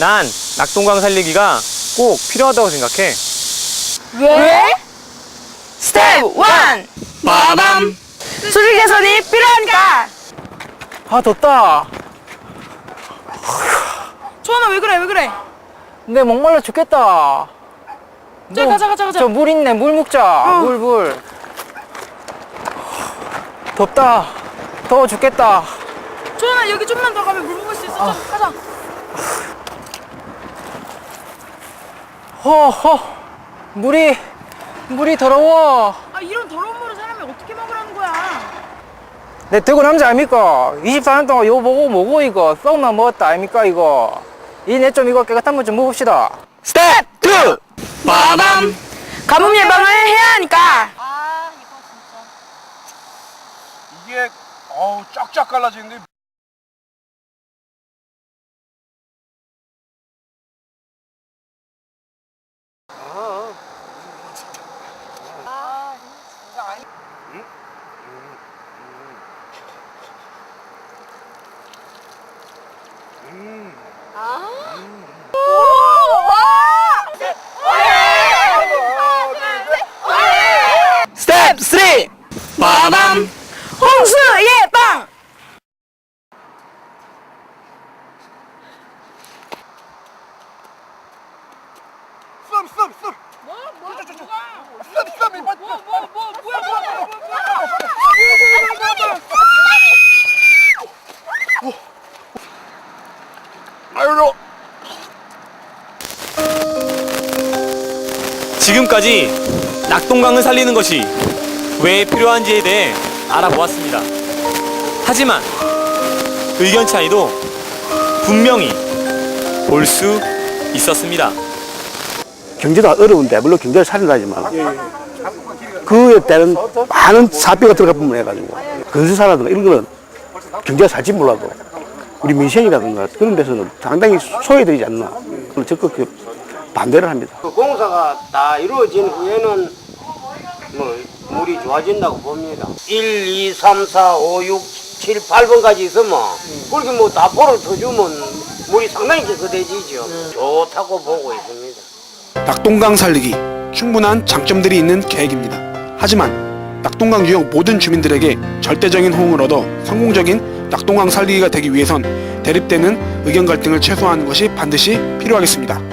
난 낙동강 살리기가 꼭 필요하다고 생각해. 왜? 스텝 1! 빠밤! 수질 개선이 필요하니까! 아 덥다. 조원아 왜 그래 왜 그래? 근데 목말라 죽겠다. 저기 가자 가자 가자. 저 물 있네. 물 먹자. 어. 물물. 덥다. 더워 죽겠다. 조원아 여기 좀만 더 가면 물 먹을 수 있어. 좀 가자 허허 물이 물이 더러워. 아 이런 더러운 물을 사람이 어떻게 먹으라는 거야? 내 대구 남자 아닙니까 24년 동안 요 보고 뭐고 이거? 썩만 먹었다 아닙니까 이거? 이내 좀 이거 깨끗한 물 좀 먹읍시다. 스텝 2 빠밤. 가뭄 예방을 해야 하니까. 이게 어우 쫙쫙 갈라지는데 3 빠밤 홍수 예방! 썸 썸썸 뭐? 뭐? 뭐가? 썸썸이 맞 뭐? 뭐? 뭐? 뭐야 뭐야 뭐야 뭐야 아유로 지금까지 낙동강을 살리는 것이 왜 필요한지에 대해 알아보았습니다. 하지만 의견 차이도 분명히 볼 수 있었습니다. 경제가 어려운데 물론 경제를 살린다지만 그에 따른 많은 사비가 들어갈 부분 해가지고 건설사라든가 이런 거는 경제가 살지 몰라도 우리 민생이라든가 그런 데서는 상당히 소외되지 않나 그걸 적극 그 반대를 합니다. 그 공사가 다 이루어진 후에는 뭐 물이 좋아진다고 봅니다. 1, 2, 3, 4, 5, 6, 7, 8번까지 있으면 그렇게 뭐다 보러 터주면 물이 상당히 깨끗해지죠. 좋다고 보고 있습니다. 낙동강 살리기 충분한 장점들이 있는 계획입니다. 하지만 낙동강 유형 모든 주민들에게 절대적인 호응을 얻어 성공적인 낙동강 살리기가 되기 위해선 대립되는 의견 갈등을 최소화하는 것이 반드시 필요하겠습니다.